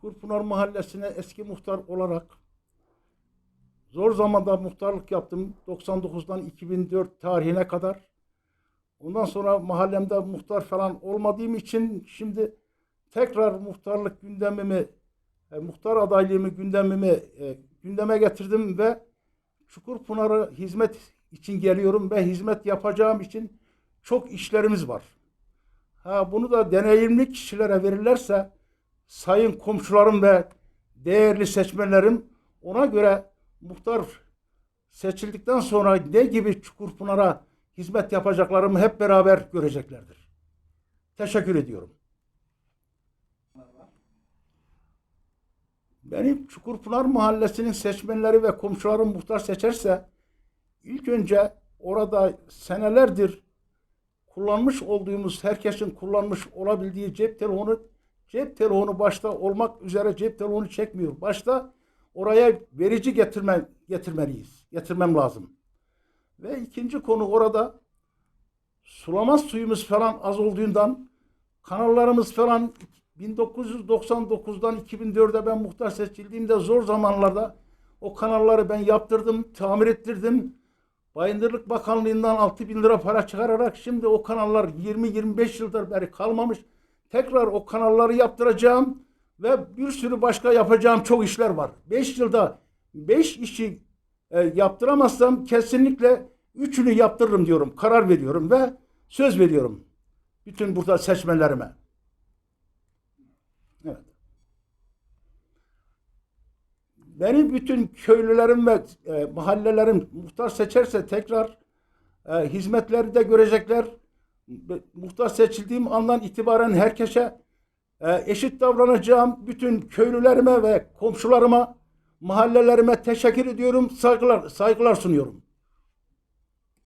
Çukurpınar Mahallesi'ne eski muhtar olarak zor zamanda muhtarlık yaptım. 99'dan 2004 tarihine kadar. Ondan sonra mahallemde muhtar falan olmadığım için şimdi tekrar muhtarlık gündemimi, e, muhtar adaylığımı gündemimi e, gündeme getirdim ve Çukurpınar'a hizmet için geliyorum ve hizmet yapacağım için çok işlerimiz var. Ha, bunu da deneyimli kişilere verirlerse sayın komşularım ve değerli seçmenlerim ona göre muhtar seçildikten sonra ne gibi Çukurpınar'a hizmet yapacaklarımı hep beraber göreceklerdir. Teşekkür ediyorum. Benim Çukurpınar Mahallesi'nin seçmenleri ve komşularım muhtar seçerse ilk önce orada senelerdir kullanmış olduğumuz, herkesin kullanmış olabildiği cep telefonu, cep telefonu başta olmak üzere cep telefonu çekmiyor. Başta oraya verici getirme, getirmeliyiz, getirmem lazım. Ve ikinci konu orada sulama suyumuz falan az olduğundan kanallarımız falan 1999'dan 2004'e ben muhtar seçildiğimde zor zamanlarda o kanalları ben yaptırdım, tamir ettirdim. Bayındırlık Bakanlığı'ndan 6 bin lira para çıkararak şimdi o kanallar 20-25 yıldır beri kalmamış. Tekrar o kanalları yaptıracağım ve bir sürü başka yapacağım çok işler var. 5 yılda 5 işi e, yaptıramazsam kesinlikle üçünü yaptırırım diyorum. Karar veriyorum ve söz veriyorum. Bütün burada seçmenlerime. Evet. Benim bütün köylülerim ve e, mahallelerim muhtar seçerse tekrar e, hizmetleri de görecekler. Muhtar seçildiğim andan itibaren herkese e, eşit davranacağım. Bütün köylülerime ve komşularıma, mahallelerime teşekkür ediyorum. Saygılar, saygılar sunuyorum.